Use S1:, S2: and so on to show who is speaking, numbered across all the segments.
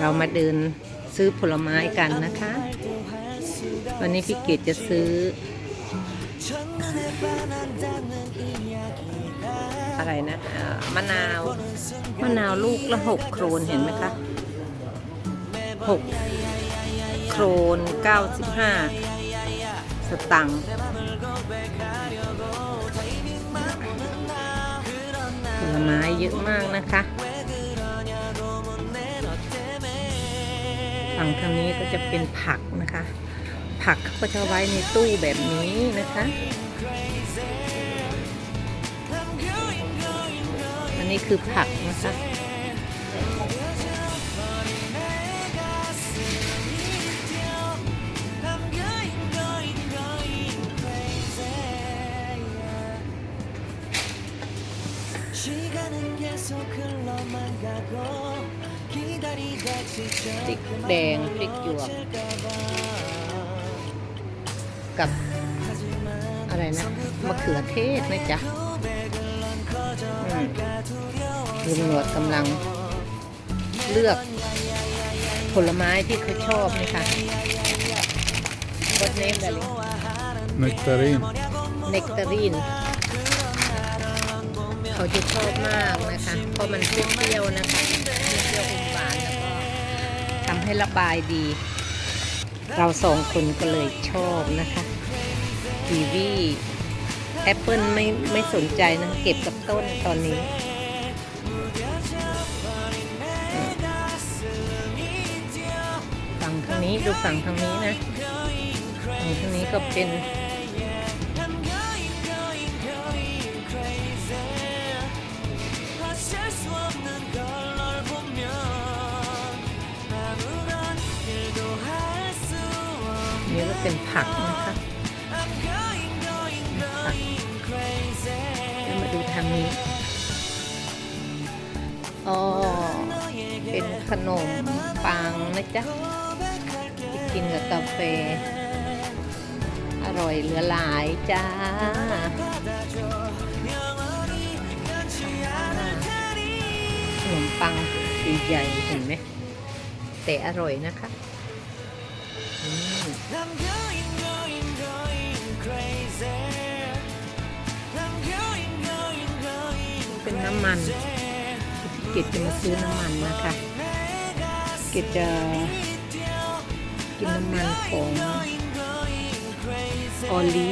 S1: เรามาเดินซื้อผลไม้กันนะคะ วันนี้พี่เกดจะซื้อ อะไรนะมะนาวมะนาวลูกละหกโครนเห็นไหมคะหกโครนเก้าสิบห้าสตังค์ผลไม้เยอะมากนะคะ งทางนี้ก็จะเป็นผักนะคะ ผักเขาก็จะไว้ในตู้แบบนี้นะคะ อันนี้คือผักนะคะ พริกแดงพริกหยวก กับอะไรนะมะเขือเทศนะจ๊ะอืมลุงหนวดกำลังเลือกผลไม้ที่เขาชอบนะคะวัดเนมดาลิ
S2: Nektarin.
S1: เนกตารีนเขาจะชอบมากนะคะ เพราะมันเปรี้ยวๆนะคะเปรี้ยวๆ ทำให้ระบายดี เราสองคนก็เลยชอบนะคะกีวีแอปเปิลไม่ไม่สนใจนะเก็บกับต้นตอนนี้ฝั่งทางนี้ดูฝั่งทางนี้นะฝั่งทางนี้ก็เป็น เป็นผักนะคะผักแล้วมาดูทางนี้อ๋อเป็นขนมปังนะจ๊ะกินกับกาแฟ อร่อยเหลือหลายจ้าขนมปังใหญ่เห็นไหมแต่อร่อยนะคะ เป็นน้ำมัน เกดจะมาซื้อน้ำมันนะคะ เกดจะกินน้ำมันของออลี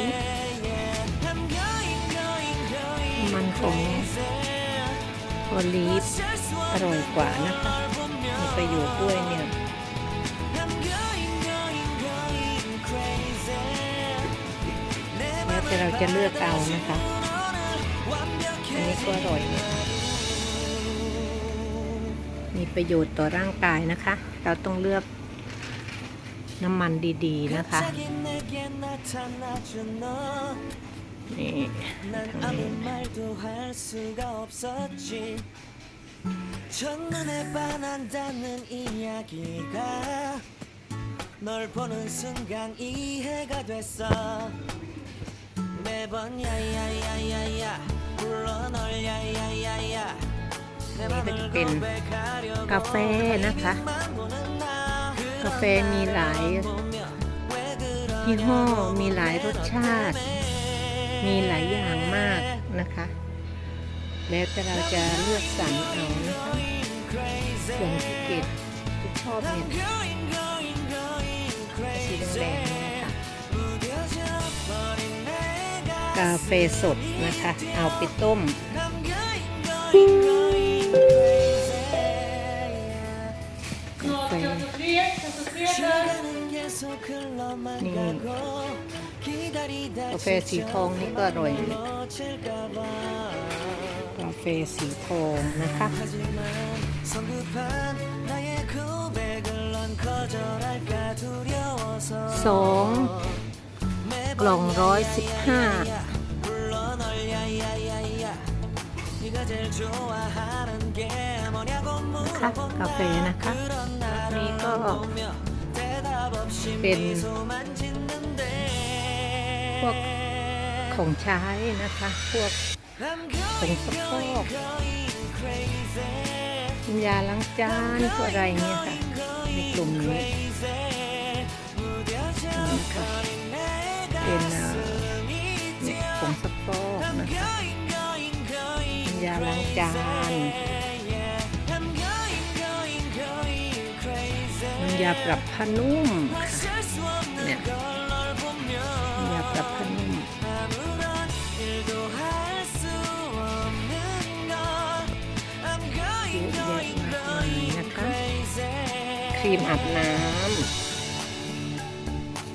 S1: น้ำมันของออลีฟอร่อยกว่านะคะมีประโยชน์ด้วยเนี่ย แล้วแต่เราจะเลือกเอานะคะ อันนี้ก็อร่อยเนี่ยมีประโยชน์ต่อร่างกายนะคะ เราต้องเลือกน้ำมันดีๆนะคะ นี่ทางนี้
S3: 첫눈에 반한다는 이야기가 널 보는 순간 이해가 됐어 매번 야야야야야 불러 널 야야야야 내 맘을
S1: 빈
S3: 고백하려고
S1: กาแฟนะคะ
S3: 만 보는 나
S1: กาแฟมีหลาย
S3: 보며 왜 그러냐고
S1: ยี่ห้อมีหลายรสชาติ มีหลายอย่างมากนะคะ แล้วแต่เราจะเลือกสรรเอานะคะส่วนที่เกดที่ชอบเนี่ยสีแดง กาแฟสดนะคะ เอาไปต้มนี่กาแฟสีทองนี่ก็อร่อย กาแฟสีทองนะคะสองกล่องร้อยสิบห้า คะกาแฟนะคะ
S3: นี้ก็เป็น
S1: พวกของใช้นะคะ พวกผงซักฟอกยาล้างจานพวกอะไรเงี้ยค่ะในกลุ่มนี้ ยาปรับผ้านุ่มค่ะเนี่ยยาปรับผ้านุ่มเยอะแยะมากมายนะคะครีมอาบน้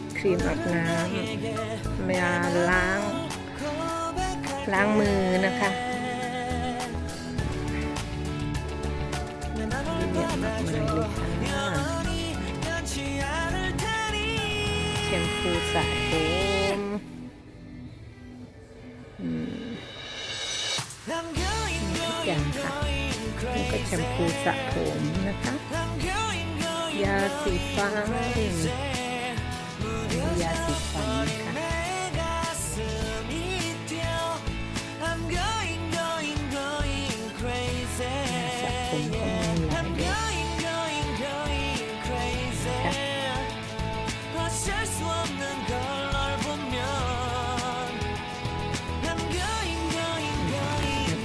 S1: ำครีมอาบน้ำมาล้างล้างมือนะคะเยอะแยะมากมายเลยค่ะ ชมพูสระผมอืมทุกอย่างค่ะนี่ก็แชมพูสระผมนะคะ ยาสีฟันยาสีฟันนะคะ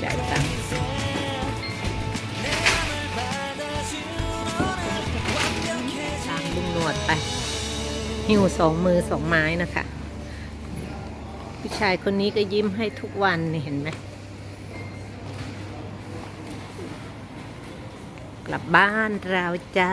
S1: จ่ายตังค์ตามลุงนวดไป หิวสองมือสองไม้นะคะ ผู้ชายคนนี้ก็ยิ้มให้ทุกวันนี่เห็นไหมกลับบ้านเราจ้า